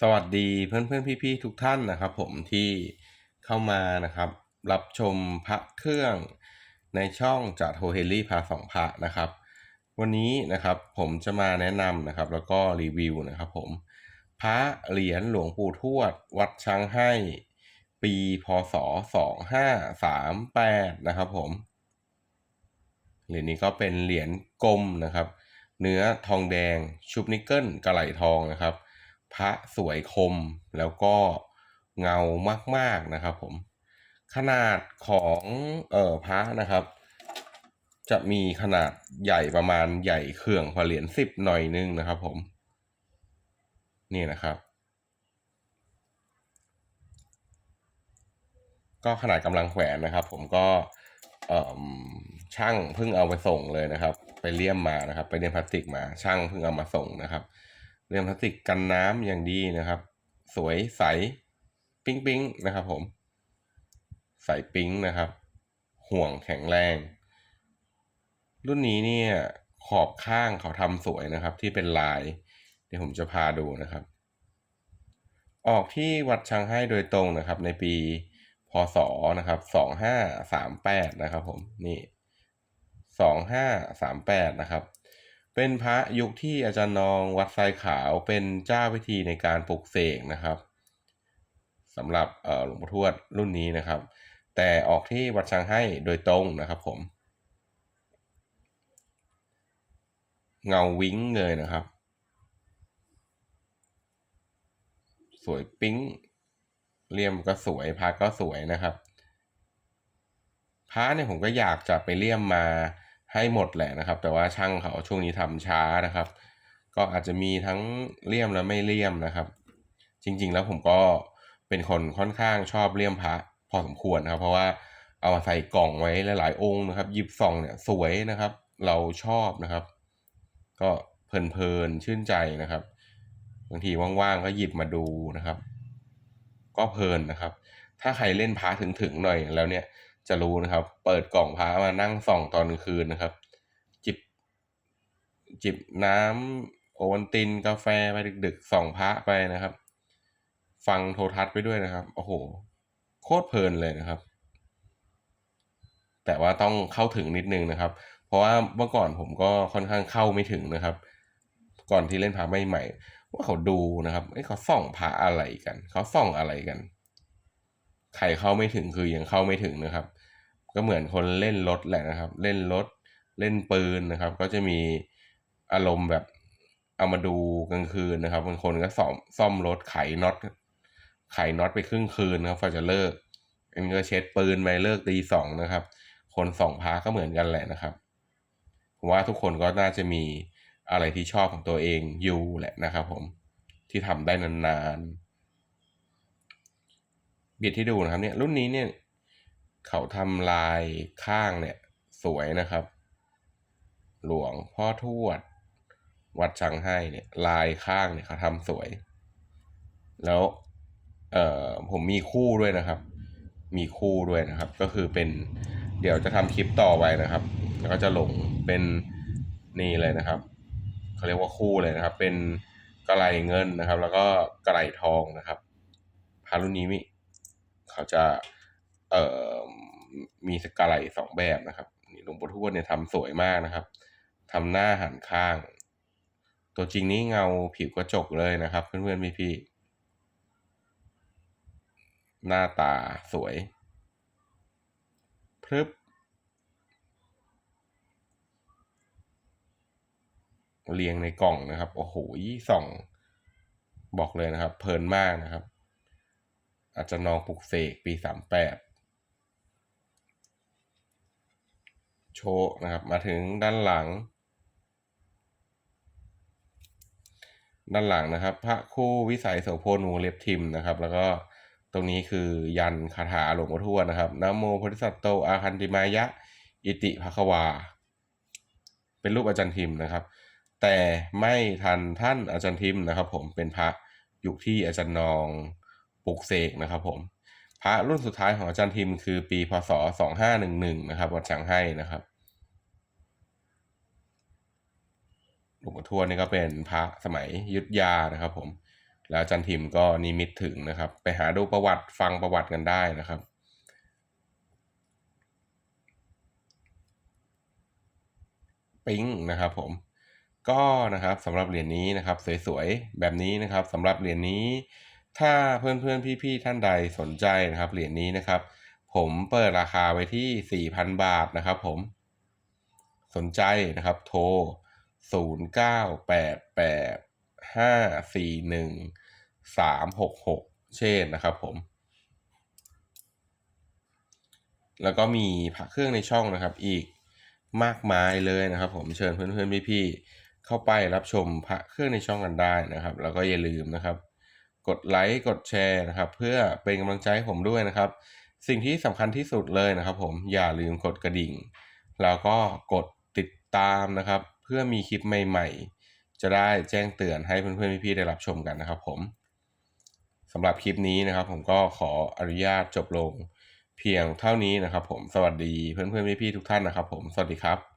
สวัสดีเพื่อนเพื่อนพี่ๆทุกท่านนะครับ ผมที่เข้ามานะครับ รับชมพระเครื่องในช่องจากโฮเฮลี่พาสองพระนะครับ วันนี้นะครับผมจะมาแนะนำนะครับ แล้วก็รีวิวนะครับ ผมพระเหรียญหลวงปู่ทวด วัดช้างให้ ปีพศสองห้าสามแปดนะครับ ผมเหรียญนี้ก็เป็นเหรียญกลมนะครับ เนื้อทองแดงชุบนิกเกิลกระไหลทองนะครับ พระสวยคมแล้วก็เงามากๆนะครับผมขนาดของเอ่อพระนะครับ จะมีขนาดใหญ่ประมาณใหญ่เขื่องพอเหรียญสิบหน่อยนึงนะครับผม นี่นะครับ ก็ขนาดกำลังแขวนนะครับ ผมก็ช่างเพิ่งเอาไปส่งเลยนะครับ ไปเลี่ยมมานะครับ ไปเลี่ยมพลาสติกมาช่างเพิ่งเอามาส่งนะครับ เลี่ยมพลาสติกกันน้ำอย่างดีนะครับ สวยใสปิ๊งปิ๊งนะครับผม ใสปิ๊งนะครับ ห่วงแข็งแรง รุ่นนี้เนี่ยขอบข้างเขาทำสวยนะครับ ที่เป็นลาย เดี๋ยวผมจะพาดูนะครับ ออกที่วัดช้างให้โดยตรงนะครับ ในปีพศนะครับสองห้าสามแปดนะครับผมนี่สองห้าสามแปดนะครับ เป็นพระยุคที่อาจารย์นองวัดทรายขาวเป็นเจ้าพิธีในการปลุกเสกนะครับสำหรับหลวงพ่อทวดรุ่นนี้นะครับ แต่ออกที่วัดช้างให้โดยตรงนะครับผม เงาวิ้งเลยนะครับ สวยปิ๊งเลี่ยมก็สวยพระก็สวยนะครับพระเนี่ยผมก็อยากจะไปเลี่ยมมา ให้หมดแหละนะครับ แต่ว่าช่างเขาช่วงนี้ทำช้านะครับ ก็อาจจะมีทั้งเลี่ยมและไม่เลี่ยมนะครับ จริงๆแล้วผมก็เป็นคนค่อนข้างชอบเลี่ยมพระพอสมควรนะครับ เพราะว่าเอามาใส่กล่องไว้หลายๆองค์นะครับยิบซองเนี่ยสวยนะครับ เราชอบนะครับ ก็เพลินๆชื่นใจนะครับบางทีว่างๆก็หยิบมาดูนะครับ ก็เพลินนะครับ ถ้าใครเล่นพระถึงๆหน่อยแล้วเนี่ย จะรู้นะครับ เปิดกล่องพระมานั่งส่องตอนกลางคืนนะครับ จิบ จิบน้ำโอวัลตินกาแฟไปดึกๆส่องพระไปนะครับ ฟังโทรทัศน์ไปด้วยนะครับโอ้โห โคตรเพลินเลยนะครับ แต่ว่าต้องเข้าถึงนิดนึงนะครับ เพราะว่าเมื่อก่อนผมก็ค่อนข้างเข้าไม่ถึงนะครับ ก่อนที่เล่นพระใหม่ๆว่าเขาดูนะครับไอ้เขาส่องพระอะไรกัน เขาส่องอะไรกัน ใครเข้าไม่ถึงคือยังเข้าไม่ถึงนะครับ ก็เหมือนคนเล่นรถแหละนะครับ เล่นรถเล่นปืนนะครับ ก็จะมีอารมณ์แบบเอามาดูกลางคืนนะครับบางคนก็ซ่อมซ่อมรถไขน็อตไขน็อตไปครึ่งคืนนะครับพอจะเลิกอันนี้ก็เช็ดปืนไปเลิกตีสองนะครับ คนสองพาก็เหมือนกันแหละนะครับผมว่าทุกคนก็น่าจะมีอะไรที่ชอบของตัวเองอยู่แหละนะครับ ผมที่ทำได้นานๆ บิดที่ดูนะครับเนี่ยรุ่นนี้เนี่ยเขาทำลายข้างเนี่ยสวยนะครับ หลวงพ่อทวด วัดชังให้เนี่ยลายข้างเนี่ยเขาทำสวย แล้วเอ่อผมมีคู่ด้วยนะครับ มีคู่ด้วยนะครับ ก็คือเป็นเดี๋ยวจะทำคลิปต่อไปนะครับ แล้วก็จะลงเป็นนี่เลยนะครับเขาเรียกว่าคู่เลยนะครับ เป็นกระไรเงินนะครับ แล้วก็กระไรทองนะครับพารุ่นนี้มี เขาจะเอ่อมีสกระไรสองแบบนะครับนี่หลวงปู่ทวดเนี่ยทำสวยมากนะครับทำหน้าหันข้าง ตัวจริงนี้เงาผิวกระจกเลยนะครับ เพื่อนๆพี่ๆหน้าตาสวยพรึบเรียงในกล่องนะครับ โอ้โหส่อง บอกเลยนะครับ เพลินมากนะครับ อาจจะนองปลุกเสกปีสามแปดโชว์นะครับ มาถึงด้านหลัง ด้านหลังนะครับ พระคู่วิสัยโสโพลวงเล็บทิมนะครับ แล้วก็ตรงนี้คือยันคาถาหลวงพ่อทวดนะครับนะโมพุทธสัตโตอาคันติมายะ อิติภควา เป็นรูปอาจารย์ทิมนะครับ แต่ไม่ทันท่านอาจารย์ทิมนะครับ ผมเป็นพระยุคที่อาจารย์นอง ปลุกเสกนะครับผมพระรุ่นสุดท้ายของอาจารย์ทิมคือปีพศสองห้าหนึ่งหนึ่งนะครับวัดฉางให้นะครับหลวงปู่ทวดนี่ก็เป็นพระสมัยยุทธยานะครับ ผม แล้วอาจันทิมก็นิมิตถึงนะครับ ไปหาดูประวัติฟังประวัติกันได้นะครับปิ๊งนะครับผมก็นะครับสำหรับเหรียญนี้นะครับ สวยๆแบบนี้นะครับสำหรับเหรียญนี้ ถ้าเพื่อนๆพี่ๆท่านใดสนใจนะครับเหรียญนี้นะครับ ผมเปิดราคาไว้ที่ 4,000 บาทนะครับผม สนใจนะครับโทร 0988541366 เช่นนะครับผม แล้วก็มีพระเครื่องในช่องนะครับ อีกมากมายเลยนะครับ ผมเชิญเพื่อนๆพี่ๆเข้าไปรับชมพระเครื่องในช่องกันได้นะครับ แล้วก็อย่าลืมนะครับ กดไลค์กดแชร์นะครับ เพื่อเป็นกำลังใจให้ผมด้วยนะครับ สิ่งที่สำคัญที่สุดเลยนะครับผมอย่าลืมกดกระดิ่ง แล้วก็กดติดตามนะครับ เพื่อมีคลิปใหม่ ๆ จะได้แจ้งเตือนให้เพื่อนๆพี่ๆได้รับชมกันนะครับผมสำหรับคลิปนี้นะครับ ผมก็ขออนุญาตจบลงเพียงเท่านี้นะครับ ผมสวัสดีเพื่อนๆพี่ๆทุกท่านนะครับ ผมสวัสดีครับ